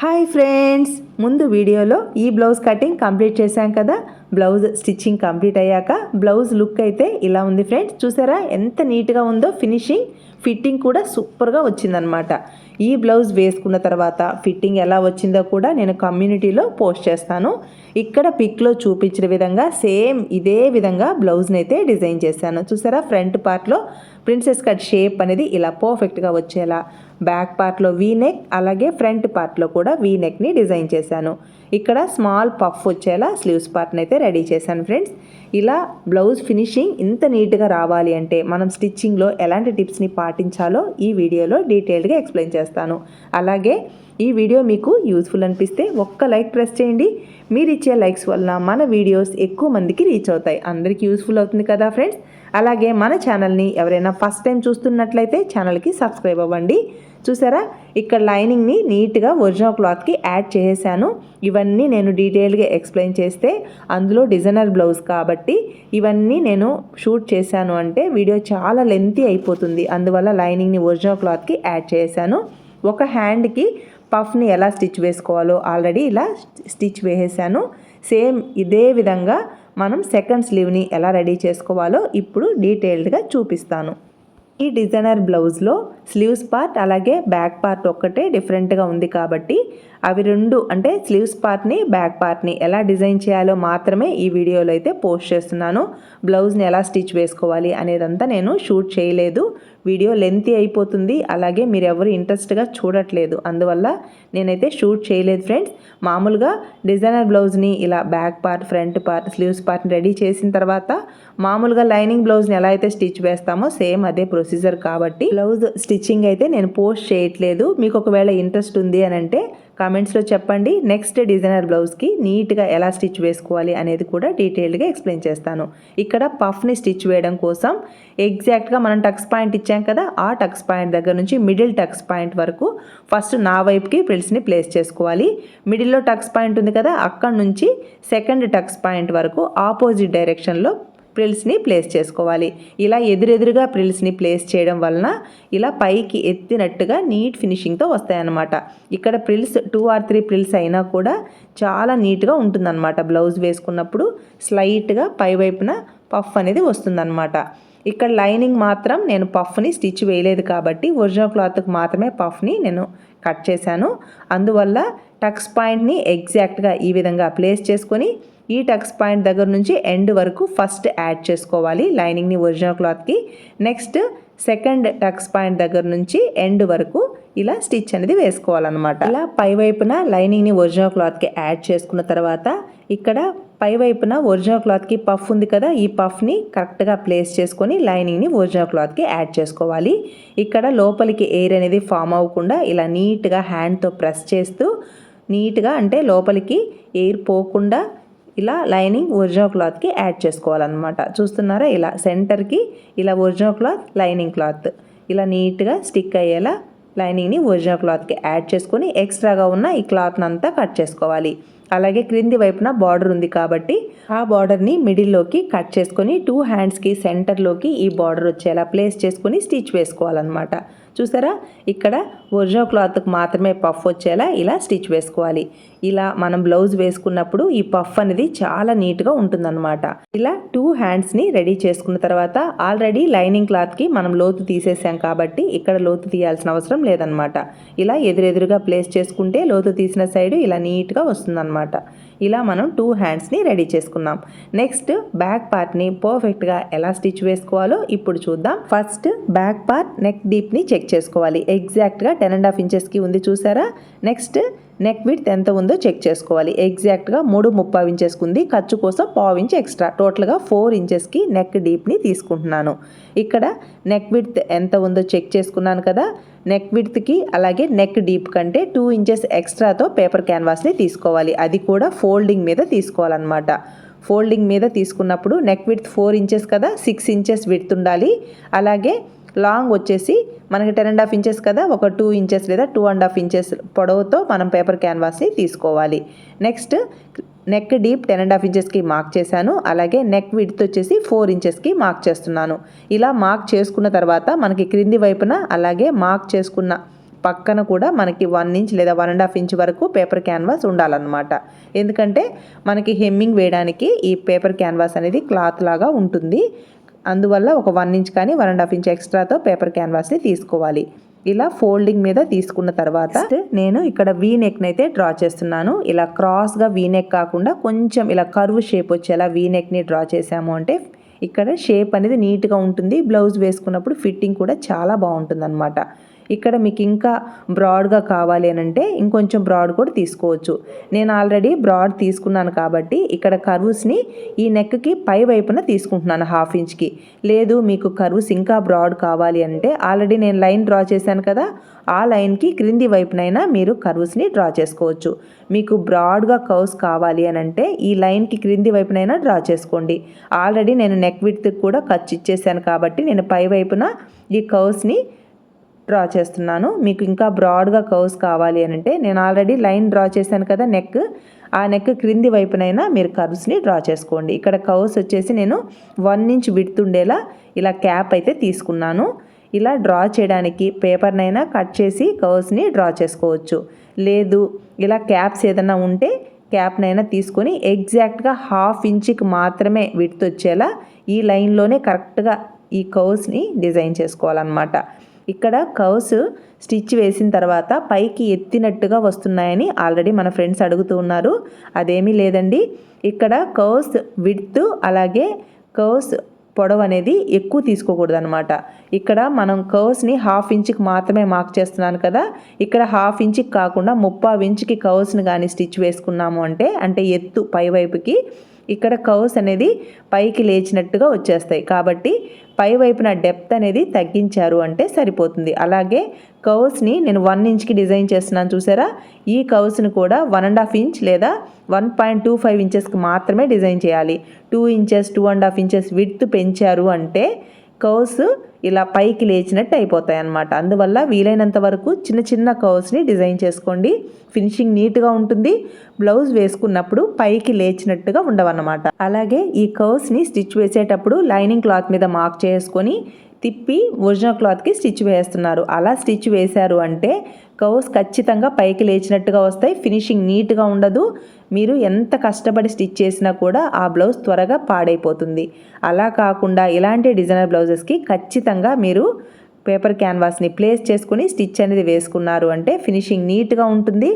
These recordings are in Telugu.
హాయ్ ఫ్రెండ్స్ ముందు వీడియోలో ఈ బ్లౌజ్ కటింగ్ కంప్లీట్ చేశాం కదా. బ్లౌజ్ స్టిచ్చింగ్ కంప్లీట్ అయ్యాక బ్లౌజ్ లుక్ అయితే ఇలా ఉంది ఫ్రెండ్స్ చూసారా? ఎంత నీట్గా ఉందో ఫినిషింగ్ ఫిట్టింగ్ కూడా సూపర్గా వచ్చిందనమాట ఈ బ్లౌజ్ వేసుకున్న తర్వాత ఫిట్టింగ్ ఎలా వచ్చిందో కూడా నేను కమ్యూనిటీలో పోస్ట్ చేస్తాను. ఇక్కడ పిక్లో చూపించిన విధంగా సేమ్ ఇదే విధంగా బ్లౌజ్ని అయితే డిజైన్ చేశాను. చూసారా? ఫ్రంట్ పార్ట్లో ప్రిన్సెస్ కట్ షేప్ అనేది ఇలా పర్ఫెక్ట్గా వచ్చేలా. బ్యాక్ పార్ట్లో వీ నెక్ అలాగే ఫ్రంట్ పార్ట్లో కూడా వీ నెక్ని డిజైన్ చేశాను. ఇక్కడ స్మాల్ పఫ్ వచ్చేలా స్లీవ్స్ పార్ట్ని అయితే రెడీ చేశాను ఫ్రెండ్స్. ఇలా బ్లౌజ్ ఫినిషింగ్ ఇంత నీట్గా రావాలి అంటే మనం స్టిచ్చింగ్లో ఎలాంటి టిప్స్ని పాటించాలో ఈ వీడియోలో డీటెయిల్డ్గా ఎక్స్ప్లెయిన్ చేస్తాను. అలాగే ఈ వీడియో మీకు యూస్ఫుల్ అనిపిస్తే ఒక్క లైక్ ప్రెస్ చేయండి. మీరు ఇచ్చే లైక్స్ వలన మన వీడియోస్ ఎక్కువ మందికి రీచ్ అవుతాయి. అందరికీ యూస్ఫుల్ అవుతుంది కదా ఫ్రెండ్స్ అలాగే మన ఛానల్ని ఎవరైనా ఫస్ట్ టైం చూస్తున్నట్లయితే ఛానల్కి సబ్స్క్రైబ్ అవ్వండి. చూసారా? ఇక్కడ లైనింగ్ని నీట్గా ఒరిజినల్ క్లాత్కి యాడ్ చేసేసాను. ఇవన్నీ నేను డీటెయిల్గా ఎక్స్ప్లెయిన్ చేస్తే అందులో డిజైనర్ బ్లౌజ్ కాబట్టి ఇవన్నీ నేను షూట్ చేశాను అంటే వీడియో చాలా లెంతీ అయిపోతుంది. అందువల్ల లైనింగ్ని ఒరిజినల్ క్లాత్కి యాడ్ చేశాను ఒక హ్యాండ్కి పఫ్ని ఎలా స్టిచ్ వేసుకోవాలో ఆల్రెడీ ఇలా స్టిచ్ వేసేసాను. సేమ్ ఇదే విధంగా మనం సెకండ్ స్లీవ్ని ఎలా రెడీ చేసుకోవాలో ఇప్పుడు డీటెయిల్డ్గా చూపిస్తాను. ఈ డిజైనర్ బ్లౌజ్లో స్లీవ్స్ పార్ట్ అలాగే బ్యాక్ పార్ట్ ఒక్కటే డిఫరెంట్గా ఉంది కాబట్టి అవి రెండు అంటే స్లీవ్స్ పార్ట్ని బ్యాక్ పార్ట్ని ఎలా డిజైన్ చేయాలో మాత్రమే ఈ వీడియోలో అయితే పోస్ట్ చేస్తున్నాను. బ్లౌజ్ని ఎలా స్టిచ్ వేసుకోవాలి అనేదంతా నేను షూట్ చేయలేదు. వీడియో లెంతీ అయిపోతుంది. అలాగే మీరు ఎవరు ఇంట్రెస్ట్గా చూడట్లేదు. అందువల్ల నేనైతే షూట్ చేయలేదు ఫ్రెండ్స్. మామూలుగా డిజైనర్ బ్లౌజ్ని ఇలా back part front part sleeves పార్ట్ని రెడీ చేసిన తర్వాత మామూలుగా లైనింగ్ బ్లౌజ్ని ఎలా అయితే స్టిచ్ వేస్తామో సేమ్ అదే ప్రొసీజర్ కాబట్టి బ్లౌజ్ స్టిచ్చింగ్ అయితే నేను పోస్ట్ చేయట్లేదు. మీకు ఒకవేళ ఇంట్రెస్ట్ ఉంది అని అంటే కామెంట్స్లో చెప్పండి. నెక్స్ట్ డిజైనర్ బ్లౌజ్కి నీట్గా ఎలా స్టిచ్ వేసుకోవాలి అనేది కూడా డీటెయిల్డ్గా ఎక్స్ప్లెయిన్ చేస్తాను. ఇక్కడ పఫ్ని స్టిచ్ వేయడం కోసం ఎగ్జాక్ట్గా మనం టక్స్ పాయింట్ ఇచ్చాం కదా ఆ టక్స్ పాయింట్ దగ్గర నుంచి మిడిల్ టక్స్ పాయింట్ వరకు ఫస్ట్ నా వైపుకి ప్రిల్స్ని ప్లేస్ చేసుకోవాలి. మిడిల్లో టక్స్ పాయింట్ ఉంది కదా అక్కడ నుంచి సెకండ్ టక్స్ పాయింట్ వరకు ఆపోజిట్ డైరెక్షన్లో ప్రిల్స్ని ప్లేస్ చేసుకోవాలి. ఇలా ఎదురెదురుగా ప్రిల్స్ని ప్లేస్ చేయడం వలన ఇలా పైకి ఎత్తినట్టుగా నీట్ ఫినిషింగ్తో వస్తాయన్నమాట. ఇక్కడ frills two or three frills అయినా కూడా చాలా నీట్గా ఉంటుందన్నమాట. బ్లౌజ్ వేసుకున్నప్పుడు స్లైట్గా పై వైపున పఫ్ అనేది వస్తుందన్నమాట. ఇక్కడ లైనింగ్ మాత్రం నేను పఫ్ని స్టిచ్ వేయలేదు కాబట్టి ఒరిజినల్ క్లాత్కి మాత్రమే పఫ్ని నేను కట్ చేశాను. అందువల్ల టక్స్ పాయింట్ని ఎగ్జాక్ట్గా ఈ విధంగా ప్లేస్ చేసుకొని ఈ టక్స్ పాయింట్ దగ్గర నుంచి ఎండ్ వరకు ఫస్ట్ యాడ్ చేసుకోవాలి లైనింగ్ని ఒరిజినల్ క్లాత్కి. నెక్స్ట్ సెకండ్ టక్స్ పాయింట్ దగ్గర నుంచి ఎండ్ వరకు ఇలా స్టిచ్ అనేది వేసుకోవాలన్నమాట. ఇలా పై వైపున లైనింగ్ని ఒరిజినల్ క్లాత్కి యాడ్ చేసుకున్న తర్వాత ఇక్కడ పై వైపున ఒరిజినల్ క్లాత్కి పఫ్ ఉంది కదా ఈ పఫ్ని కరెక్ట్గా ప్లేస్ చేసుకొని లైనింగ్ని ఒరిజినల్ క్లాత్కి యాడ్ చేసుకోవాలి. ఇక్కడ లోపలికి ఎయిర్ అనేది ఫామ్ అవ్వకుండా ఇలా నీట్గా హ్యాండ్తో ప్రెస్ చేస్తూ నీట్గా అంటే లోపలికి ఎయిర్ పోకుండా ఇలా లైనింగ్ ఒరిజినల్ క్లాత్కి యాడ్ చేసుకోవాలన్నమాట. చూస్తున్నారా? ఇలా సెంటర్కి ఇలా ఒరిజినల్ క్లాత్ లైనింగ్ క్లాత్. ఇలా నీట్గా స్టిక్ అయ్యేలా లైనింగ్ని ఒరిజినల్ క్లాత్కి యాడ్ చేసుకొని ఎక్స్ట్రాగా ఉన్న ఈ క్లాత్ని అంతా కట్ చేసుకోవాలి. అలాగే క్రింది వైపున బార్డర్ ఉంది కాబట్టి ఆ బార్డర్ని మిడిల్లోకి కట్ చేసుకొని టూ హ్యాండ్స్కి సెంటర్లోకి ఈ బార్డర్ వచ్చేలా ప్లేస్ చేసుకొని స్టిచ్ వేసుకోవాలన్నమాట. చూసారా? ఇక్కడ ఒరిజినల్ క్లాత్కి మాత్రమే పఫ్ వచ్చేలా ఇలా స్టిచ్ వేసుకోవాలి. ఇలా మనం బ్లౌజ్ వేసుకున్నప్పుడు ఈ పఫ్ అనేది చాలా నీట్గా ఉంటుందన్నమాట. ఇలా టూ హ్యాండ్స్ని రెడీ చేసుకున్న తర్వాత ఆల్రెడీ లైనింగ్ క్లాత్కి మనం లోతు తీసేసాం కాబట్టి ఇక్కడ లోతు తీయాల్సిన అవసరం లేదనమాట ఇలా ఎదురెదురుగా ప్లేస్ చేసుకుంటే లోతు తీసిన సైడ్ ఇలా నీట్గా వస్తుందన్నమాట. ఇలా మనం టూ హ్యాండ్స్ని రెడీ చేసుకున్నాం. నెక్స్ట్ బ్యాక్ పార్ట్ని పర్ఫెక్ట్గా ఎలా స్టిచ్ వేసుకోవాలో ఇప్పుడు చూద్దాం. ఫస్ట్ బ్యాక్ పార్ట్ నెక్ డీప్ని చెక్ చేసుకోవాలి. ఎగ్జాక్ట్గా టెన్ అండ్ హాఫ్ ఇంచెస్కి ఉంది చూసారా? నెక్స్ట్ నెక్ విడ్త్ ఎంత ఉందో చెక్ చేసుకోవాలి. ఎగ్జాక్ట్గా మూడు ముప్పై ఇంచెస్కి ఉంది ఖర్చు కోసం పావు ఇంచ్ ఎక్స్ట్రా. టోటల్గా ఫోర్ ఇంచెస్కి నెక్ డీప్ని తీసుకుంటున్నాను. ఇక్కడ నెక్ విడ్త్ ఎంత ఉందో చెక్ చేసుకున్నాను కదా. నెక్ విడ్త్కి అలాగే నెక్ డీప్ కంటే టూ ఇంచెస్ ఎక్స్ట్రాతో పేపర్ క్యాన్వాస్ని తీసుకోవాలి. అది కూడా ఫోల్డింగ్ మీద తీసుకోవాలన్నమాట. ఫోల్డింగ్ మీద తీసుకున్నప్పుడు నెక్ విడ్త్ ఫోర్ ఇంచెస్ కదా. సిక్స్ ఇంచెస్ విడ్త్ ఉండాలి. అలాగే లాంగ్ వచ్చేసి మనకి టెన్ అండ్ హాఫ్ ఇంచెస్ కదా ఒక టూ ఇంచెస్ లేదా టూ అండ్ హాఫ్ ఇంచెస్ పొడవుతో మనం పేపర్ క్యాన్వాస్ని తీసుకోవాలి. Next neck deep ten and half ఇంచెస్కి మార్క్ చేశాను. అలాగే నెక్ విడ్త్ వచ్చేసి ఫోర్ ఇంచెస్కి మార్క్ చేస్తున్నాను. ఇలా మార్క్ చేసుకున్న తర్వాత మనకి క్రింది వైపున అలాగే మార్క్ చేసుకున్న పక్కన కూడా మనకి వన్ ఇంచ్ లేదా వన్ అండ్ హాఫ్ ఇంచ్ వరకు పేపర్ క్యాన్వాస్ ఉండాలన్నమాట. ఎందుకంటే మనకి హెమ్మింగ్ వేయడానికి ఈ పేపర్ క్యాన్వాస్ అనేది క్లాత్ లాగా ఉంటుంది. అందువల్ల ఒక వన్ ఇంచ్ కానీ వన్ అండ్ హాఫ్ ఇంచ్ ఎక్స్ట్రాతో పేపర్ క్యాన్వాస్ని తీసుకోవాలి. ఇలా ఫోల్డింగ్ మీద తీసుకున్న తర్వాత నేను ఇక్కడ వీ నెక్ని అయితే డ్రా చేస్తున్నాను. ఇలా క్రాస్గా వీ నెక్ కాకుండా కొంచెం ఇలా కర్వ్ షేప్ వచ్చేలా వీ నెక్ని డ్రా చేసాము అంటే ఇక్కడ షేప్ అనేది నీట్గా ఉంటుంది. బ్లౌజ్ వేసుకున్నప్పుడు ఫిట్టింగ్ కూడా చాలా బాగుంటుంది అనమాట ఇక్కడ మీకు ఇంకా బ్రాడ్గా కావాలి అని అంటే ఇంకొంచెం బ్రాడ్ కూడా తీసుకోవచ్చు. నేను ఆల్రెడీ బ్రాడ్ తీసుకున్నాను కాబట్టి ఇక్కడ కర్వ్స్ని ఈ నెక్కి పై వైపున తీసుకుంటున్నాను హాఫ్ ఇంచ్కి లేదు మీకు కర్వ్స్ ఇంకా బ్రాడ్ కావాలి అంటే ఆల్రెడీ నేను లైన్ డ్రా చేశాను కదా ఆ లైన్కి క్రింది వైపునైనా మీరు కర్వ్స్ని డ్రా చేసుకోవచ్చు. మీకు బ్రాడ్గా కర్వ్స్ కావాలి అని అంటే ఈ లైన్కి క్రింది వైపునైనా డ్రా చేసుకోండి. ఆల్రెడీ నేను నెక్ విడ్త్ కూడా ఖర్చు ఇచ్చేసాను కాబట్టి నేను పై వైపున ఈ కర్వ్స్ని డ్రా చేస్తున్నాను. మీకు ఇంకా బ్రాడ్గా కర్వ్స్ కావాలి అని అంటే నేను ఆల్రెడీ లైన్ డ్రా చేశాను కదా నెక్. ఆ నెక్ క్రింది వైపునైనా మీరు కర్వ్స్ని డ్రా చేసుకోండి. ఇక్కడ కర్వ్స్ వచ్చేసి నేను వన్ ఇంచ్ విడుతుండేలా ఇలా క్యాప్ అయితే తీసుకున్నాను. ఇలా డ్రా చేయడానికి పేపర్నైనా కట్ చేసి కర్వ్స్ని డ్రా చేసుకోవచ్చు. లేదు ఇలా క్యాప్స్ ఏదైనా ఉంటే క్యాప్నైనా తీసుకొని ఎగ్జాక్ట్గా హాఫ్ ఇంచ్కి మాత్రమే విడ్త్ వచ్చేలా ఈ లైన్లోనే కరెక్ట్గా ఈ కర్వ్స్ని డిజైన్ చేసుకోవాలన్నమాట. ఇక్కడ కౌస్ స్టిచ్ వేసిన తర్వాత పైకి ఎత్తినట్టుగా వస్తున్నాయని ఆల్రెడీ మన ఫ్రెండ్స్ అడుగుతూ ఉన్నారు. అదేమీ లేదండి. ఇక్కడ కర్వ్స్ విడ్త్ అలాగే కర్వ్స్ పొడవు అనేది ఎక్కువ తీసుకోకూడదు అనమాట ఇక్కడ మనం కర్వ్స్ని హాఫ్ ఇంచ్కి మాత్రమే మార్క్ చేస్తున్నాను కదా. ఇక్కడ హాఫ్ ఇంచ్కి కాకుండా ముప్పావు ఇంచ్కి కర్వ్స్ని కానీ స్టిచ్ వేసుకున్నాము అంటే అంటే ఎత్తు పైవైపుకి ఇక్కడ కౌస్ అనేది పైకి లేచినట్టుగా వచ్చేస్తాయి. కాబట్టి పై వైపున డెప్త్ అనేది తగ్గించారు అంటే సరిపోతుంది. అలాగే కర్వ్స్ని నేను వన్ ఇంచ్కి డిజైన్ చేస్తున్నాను చూసారా? ఈ కౌస్ని కూడా వన్ అండ్ హాఫ్ ఇంచ్ లేదా వన్ పాయింట్ టూ ఫైవ్ ఇంచెస్కి మాత్రమే డిజైన్ చేయాలి. Two inches two and half inches width పెంచారు అంటే కర్వ్స్ ఇలా పైకి లేచినట్టు అయిపోతాయి అన్నమాట అందువల్ల వీలైనంత వరకు చిన్న చిన్న కర్వ్స్ని డిజైన్ చేసుకోండి. ఫినిషింగ్ నీట్గా ఉంటుంది. బ్లౌజ్ వేసుకున్నప్పుడు పైకి లేచినట్టుగా ఉండవన్నమాట. అలాగే ఈ కర్వ్స్ని స్టిచ్ వేసేటప్పుడు లైనింగ్ క్లాత్ మీద మార్క్ చేసుకొని తిప్పి ఒరిజినల్ క్లాత్కి స్టిచ్ వేస్తున్నారు. అలా స్టిచ్ వేశారు అంటే కర్వ్స్ ఖచ్చితంగా పైకి లేచినట్టుగా వస్తాయి. ఫినిషింగ్ నీట్గా ఉండదు. మీరు ఎంత కష్టపడి స్టిచ్ చేసినా కూడా ఆ బ్లౌజ్ త్వరగా పాడైపోతుంది. అలా కాకుండా ఇలాంటి డిజైనర్ బ్లౌజెస్కి ఖచ్చితంగా మీరు పేపర్ క్యాన్వాస్ని ప్లేస్ చేసుకుని స్టిచ్ అనేది వేసుకున్నారు. అంటే ఫినిషింగ్ నీట్గా ఉంటుంది.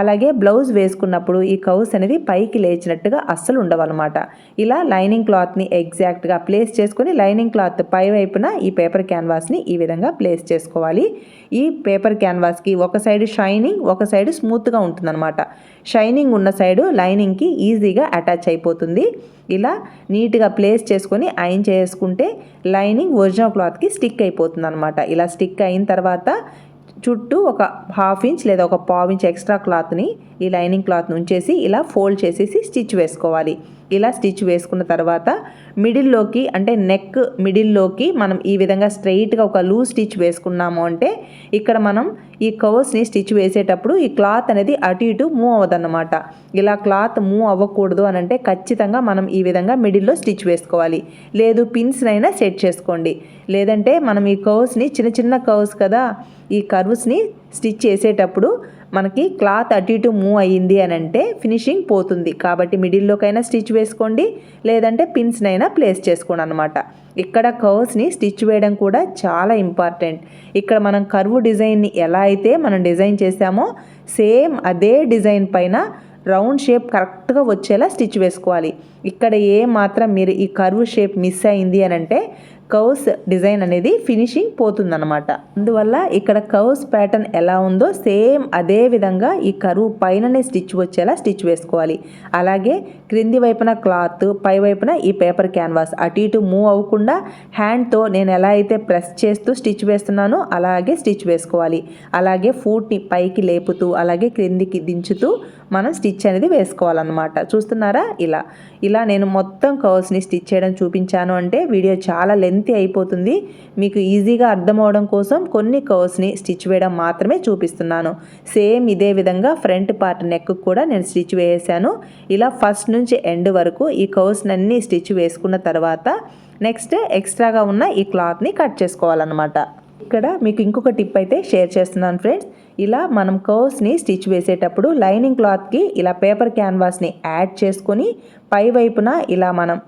అలాగే బ్లౌజ్ వేసుకున్నప్పుడు ఈ కౌస్ అనేది పైకి లేచినట్టుగా అస్సలు ఉండవన్నమాట. ఇలా లైనింగ్ క్లాత్ని ఎగ్జాక్ట్గా ప్లేస్ చేసుకొని లైనింగ్ క్లాత్ పై వైపున ఈ పేపర్ క్యాన్వాస్ని ఈ విధంగా ప్లేస్ చేసుకోవాలి. ఈ పేపర్ క్యాన్వాస్కి ఒక సైడ్ షైనింగ్ ఒక సైడ్ స్మూత్గా ఉంటుందన్నమాట. షైనింగ్ ఉన్న సైడు లైనింగ్కి ఈజీగా అటాచ్ అయిపోతుంది. ఇలా నీట్గా ప్లేస్ చేసుకొని ఐన్ చేసుకుంటే లైనింగ్ ఒరిజినల్ క్లాత్కి స్టిక్ అయిపోతుంది అనమాట ఇలా స్టిక్ అయిన తర్వాత చుట్టూ ఒక హాఫ్ ఇంచ్ లేదా ఒక పావు ఇంచ్ ఎక్స్ట్రా క్లాత్ని ఈ లైనింగ్ క్లాత్ని ఉంచేసి ఇలా ఫోల్డ్ చేసేసి స్టిచ్ వేసుకోవాలి. ఇలా స్టిచ్ వేసుకున్న తర్వాత మిడిల్లోకి అంటే నెక్ మిడిల్లోకి మనం ఈ విధంగా స్ట్రైట్గా ఒక లూజ్ స్టిచ్ వేసుకున్నాము అంటే ఇక్కడ మనం ఈ కవర్స్ని స్టిచ్ వేసేటప్పుడు ఈ క్లాత్ అనేది అటు ఇటు మూవ్ అవ్వదన్నమాట. ఇలా క్లాత్ మూవ్ అవ్వకూడదు అని అంటే ఖచ్చితంగా మనం ఈ విధంగా మిడిల్లో స్టిచ్ వేసుకోవాలి. లేదు పిన్స్నైనా సెట్ చేసుకోండి. లేదంటే మనం ఈ కవర్స్ని చిన్న చిన్న కవర్స్ కదా ఈ కర్వ్స్ని స్టిచ్ చేసేటప్పుడు మనకి క్లాత్ అటు ఇటు మూవ్ అయ్యింది అని అంటే ఫినిషింగ్ పోతుంది. కాబట్టి మిడిల్లోకైనా స్టిచ్ వేసుకోండి లేదంటే పిన్స్నైనా ప్లేస్ చేసుకోండి అనమాట ఇక్కడ కర్వ్స్ని స్టిచ్ వేయడం కూడా చాలా ఇంపార్టెంట్. ఇక్కడ మనం కర్వ్ డిజైన్ని ఎలా అయితే మనం డిజైన్ చేసామో సేమ్ అదే డిజైన్ పైన రౌండ్ షేప్ కరెక్ట్గా వచ్చేలా స్టిచ్ వేసుకోవాలి. ఇక్కడ ఏ మాత్రం మీరు ఈ కర్వ్ షేప్ మిస్ అయింది అని అంటే కౌస్ డిజైన్ అనేది ఫినిషింగ్ పోతుందన్నమాట. అందువల్ల ఇక్కడ కౌస్ ప్యాటర్న్ ఎలా ఉందో సేమ్ అదే విధంగా ఈ కరువు పైననే స్టిచ్ వచ్చేలా స్టిచ్ వేసుకోవాలి. అలాగే క్రింది వైపున క్లాత్ పై వైపున ఈ పేపర్ క్యాన్వాస్. అటు ఇటు మూవ్ అవ్వకుండా హ్యాండ్తో నేను ఎలా అయితే ప్రెస్ చేస్తూ స్టిచ్ వేస్తున్నానో అలాగే స్టిచ్ వేసుకోవాలి. అలాగే ఫూట్ని పైకి లేపుతూ అలాగే క్రిందికి దించుతూ మనం స్టిచ్ అనేది వేసుకోవాలన్నమాట. చూస్తున్నారా? ఇలా. ఇలా నేను మొత్తం కవర్స్ని స్టిచ్ చేయడం చూపించాను అంటే వీడియో చాలా లెంత్ అయిపోతుంది. మీకు ఈజీగా అర్థం అవడం కోసం కొన్ని కర్వ్స్ని స్టిచ్ వేయడం మాత్రమే చూపిస్తున్నాను. సేమ్ ఇదే విధంగా ఫ్రంట్ పార్ట్ నెక్ కూడా నేను స్టిచ్ వేసాను ఇలా ఫస్ట్ నుంచి ఎండ్ వరకు ఈ కర్వ్స్ని అన్నీ స్టిచ్ వేసుకున్న తర్వాత నెక్స్ట్ ఎక్స్ట్రాగా ఉన్న ఈ క్లాత్ని కట్ చేసుకోవాలన్నమాట. ఇక్కడ మీకు ఇంకొక టిప్ అయితే షేర్ చేస్తున్నాను ఫ్రెండ్స్. ఇలా మనం కర్వ్స్ని స్టిచ్ వేసేటప్పుడు లైనింగ్ క్లాత్కి ఇలా పేపర్ క్యాన్వాస్ని యాడ్ చేసుకొని పై వైపున ఇలా మనం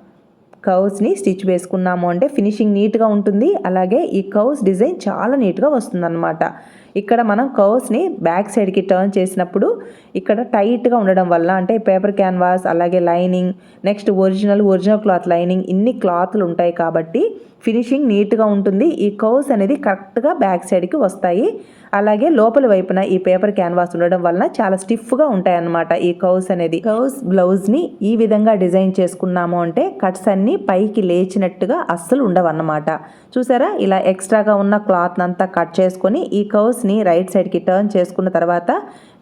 కౌస్ని స్టిచ్ వేసుకున్నాము అంటే ఫినిషింగ్ నీట్గా ఉంటుంది. అలాగే ఈ కౌస్ డిజైన్ చాలా నీట్గా వస్తుందన్నమాట. ఇక్కడ మనం కౌస్ని బ్యాక్ సైడ్కి టర్న్ చేసినప్పుడు ఇక్కడ టైట్గా ఉండడం వల్ల అంటే పేపర్ క్యాన్వాస్ అలాగే lining next original original cloth lining ఇన్ని క్లాత్లు ఉంటాయి కాబట్టి ఫినిషింగ్ నీట్గా ఉంటుంది. ఈ కౌస్ అనేది కరెక్ట్గా బ్యాక్ సైడ్కి వస్తాయి. అలాగే లోపల వైపున ఈ పేపర్ క్యాన్వాస్ ఉండడం వలన చాలా స్టిఫ్గా ఉంటాయి అన్నమాట ఈ కౌస్ అనేది. కౌస్ బ్లౌజ్ని ఈ విధంగా డిజైన్ చేసుకున్నాము అంటే కట్స్ అన్ని పైకి లేచినట్టుగా అస్సలు ఉండవన్నమాట. చూసారా? ఇలా ఎక్స్ట్రాగా ఉన్న క్లాత్ అంతా కట్ చేసుకొని ఈ కర్వ్స్ని రైట్ సైడ్కి టర్న్ చేసుకున్న తర్వాత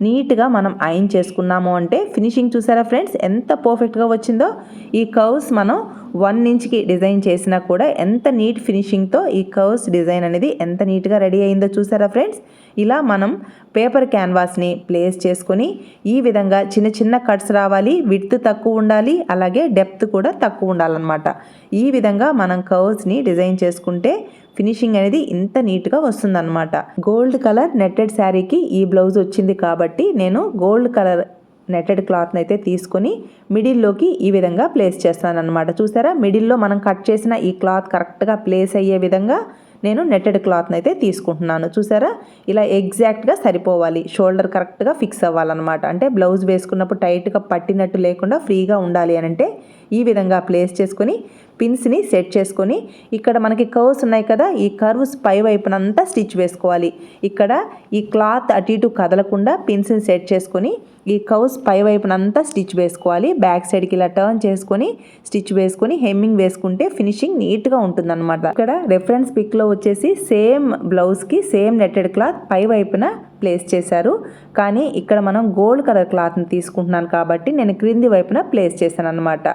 నీట్గా మనం ఐన్ చేసుకున్నాము అంటే ఫినిషింగ్ చూసారా ఫ్రెండ్స్? ఎంత పర్ఫెక్ట్గా వచ్చిందో. ఈ కర్వ్స్ మనం వన్ ఇంచ్కి డిజైన్ చేసినా కూడా ఎంత నీట్ ఫినిషింగ్తో ఈ కర్వ్స్ డిజైన్ అనేది ఎంత నీట్గా రెడీ అయిందో చూసారా ఫ్రెండ్స్? ఇలా మనం పేపర్ క్యాన్వాస్ని ప్లేస్ చేసుకొని ఈ విధంగా చిన్న చిన్న కట్స్ రావాలి విడ్త్ తక్కువ ఉండాలి అలాగే డెప్త్ కూడా తక్కువ ఉండాలన్నమాట. ఈ విధంగా మనం కర్వ్స్ని డిజైన్ చేసుకుంటే ఫినిషింగ్ అనేది ఇంత నీట్గా వస్తుందన్నమాట. గోల్డ్ కలర్ నెట్టెడ్ శారీకి ఈ బ్లౌజ్ వచ్చింది కాబట్టి నేను గోల్డ్ కలర్ నెట్టెడ్ క్లాత్ని అయితే తీసుకొని మిడిల్లోకి ఈ విధంగా ప్లేస్ చేస్తాను అనమాట చూసారా? మిడిల్లో మనం కట్ చేసిన ఈ క్లాత్ కరెక్ట్గా ప్లేస్ అయ్యే విధంగా నేను నెట్టెడ్ క్లాత్ని అయితే తీసుకుంటున్నాను. చూసారా? ఇలా ఎగ్జాక్ట్గా సరిపోవాలి. షోల్డర్ కరెక్ట్గా ఫిక్స్ అవ్వాలన్నమాట. అంటే బ్లౌజ్ వేసుకున్నప్పుడు టైట్గా పట్టినట్టు లేకుండా ఫ్రీగా ఉండాలి అని అంటే ఈ విధంగా ప్లేస్ చేసుకొని పిన్స్ని సెట్ చేసుకొని ఇక్కడ మనకి కర్వ్స్ ఉన్నాయి కదా ఈ కర్వ్స్ పై వైపునంతా స్టిచ్ వేసుకోవాలి. ఇక్కడ ఈ క్లాత్ అటు ఇటు కదలకుండా పిన్స్ని సెట్ చేసుకొని ఈ కర్వ్స్ పై వైపునంతా స్టిచ్ వేసుకోవాలి. బ్యాక్ సైడ్కి ఇలా టర్న్ చేసుకొని స్టిచ్ వేసుకొని హెమ్మింగ్ వేసుకుంటే ఫినిషింగ్ నీట్గా ఉంటుందన్నమాట. ఇక్కడ రెఫరెన్స్ పిక్లో వచ్చేసి సేమ్ బ్లౌజ్కి సేమ్ నెట్టెడ్ క్లాత్ పై వైపున ప్లేస్ చేశారు. కానీ ఇక్కడ మనం గోల్డ్ కలర్ క్లాత్ని తీసుకుంటున్నాను కాబట్టి నేను క్రింది వైపున ప్లేస్ చేశాను అనమాట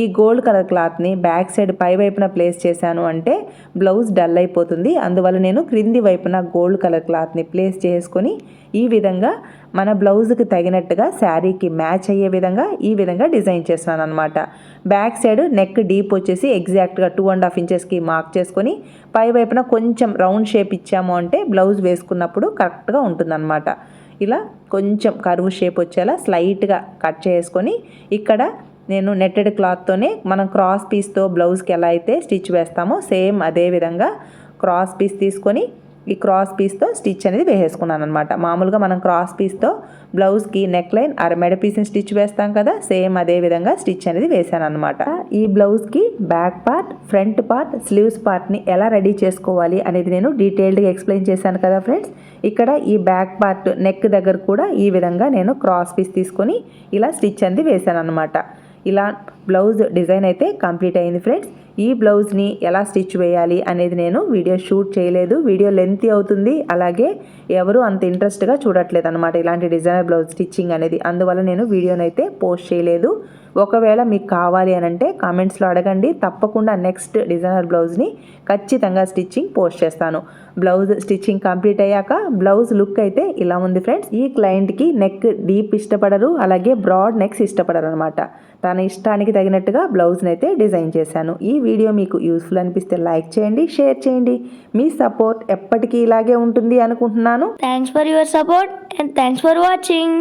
ఈ గోల్డ్ కలర్ క్లాత్ని బ్యాక్ సైడ్ పై వైపున ప్లేస్ చేశాను అంటే బ్లౌజ్ డల్ అయిపోతుంది. అందువల్ల నేను క్రింది వైపున గోల్డ్ కలర్ క్లాత్ని ప్లేస్ చేసుకొని ఈ విధంగా మన బ్లౌజ్కి తగినట్టుగా శారీకి మ్యాచ్ అయ్యే విధంగా ఈ విధంగా డిజైన్ చేస్తున్నాను అనమాట బ్యాక్ సైడ్ నెక్ డీప్ వచ్చేసి ఎగ్జాక్ట్గా టూ అండ్ హాఫ్ ఇంచెస్కి మార్క్ చేసుకొని పై వైపున కొంచెం రౌండ్ షేప్ ఇచ్చాము అంటే బ్లౌజ్ వేసుకున్నప్పుడు కరెక్ట్గా ఉంటుందన్నమాట. ఇలా కొంచెం కరువు షేప్ వచ్చేలా స్లైట్గా కట్ చేసుకొని ఇక్కడ నేను నెట్టెడ్ క్లాత్తోనే మనం క్రాస్ పీస్తో బ్లౌజ్కి ఎలా అయితే స్టిచ్ వేస్తామో సేమ్ అదే విధంగా క్రాస్ పీస్ తీసుకొని ఈ క్రాస్ పీస్తో స్టిచ్ అనేది వేసేసుకున్నాను అనమాట మామూలుగా మనం క్రాస్ పీస్తో బ్లౌజ్కి నెక్ లైన్ అర మెడ పీస్ని స్టిచ్ వేస్తాం కదా సేమ్ అదే విధంగా స్టిచ్ అనేది వేసాను అనమాట ఈ బ్లౌజ్కి back part front part sleeves పార్ట్ని ఎలా రెడీ చేసుకోవాలి అనేది నేను డీటెయిల్డ్గా ఎక్స్ప్లెయిన్ చేశాను కదా ఫ్రెండ్స్. ఇక్కడ ఈ బ్యాక్ పార్ట్ నెక్ దగ్గర కూడా ఈ విధంగా నేను క్రాస్ పీస్ తీసుకొని ఇలా స్టిచ్ అనేది వేసాను అనమాట ఇలా బ్లౌజ్ డిజైన్ అయితే కంప్లీట్ అయింది ఫ్రెండ్స్. ఈ బ్లౌజ్ని ఎలా స్టిచ్ వేయాలి అనేది నేను వీడియో షూట్ చేయలేదు. వీడియో లెంత్ అవుతుంది. అలాగే ఎవరు అంత ఇంట్రెస్ట్గా చూడట్లేదు అనమాట ఇలాంటి డిజైనర్ బ్లౌజ్ స్టిచ్చింగ్ అనేది. అందువల్ల నేను వీడియోనైతే పోస్ట్ చేయలేదు. ఒకవేళ మీకు కావాలి అని అంటే కామెంట్స్లో అడగండి. తప్పకుండా నెక్స్ట్ డిజైనర్ బ్లౌజ్ని ఖచ్చితంగా స్టిచ్చింగ్ పోస్ట్ చేస్తాను. బ్లౌజ్ స్టిచ్చింగ్ కంప్లీట్ అయ్యాక బ్లౌజ్ లుక్ అయితే ఇలా ఉంది ఫ్రెండ్స్. ఈ క్లయింట్కి నెక్ డీప్ ఇష్టపడరు అలాగే బ్రాడ్ నెక్స్ ఇష్టపడరు అనమాట తన ఇష్టానికి తగినట్టుగా బ్లౌజ్ని అయితే డిజైన్ చేశాను. ఈ వీడియో మీకు యూస్ఫుల్ అనిపిస్తే లైక్ చేయండి షేర్ చేయండి. మీ సపోర్ట్ ఎప్పటికీ ఇలాగే ఉంటుంది అనుకుంటున్నాను. Thanks for your support and thanks for watching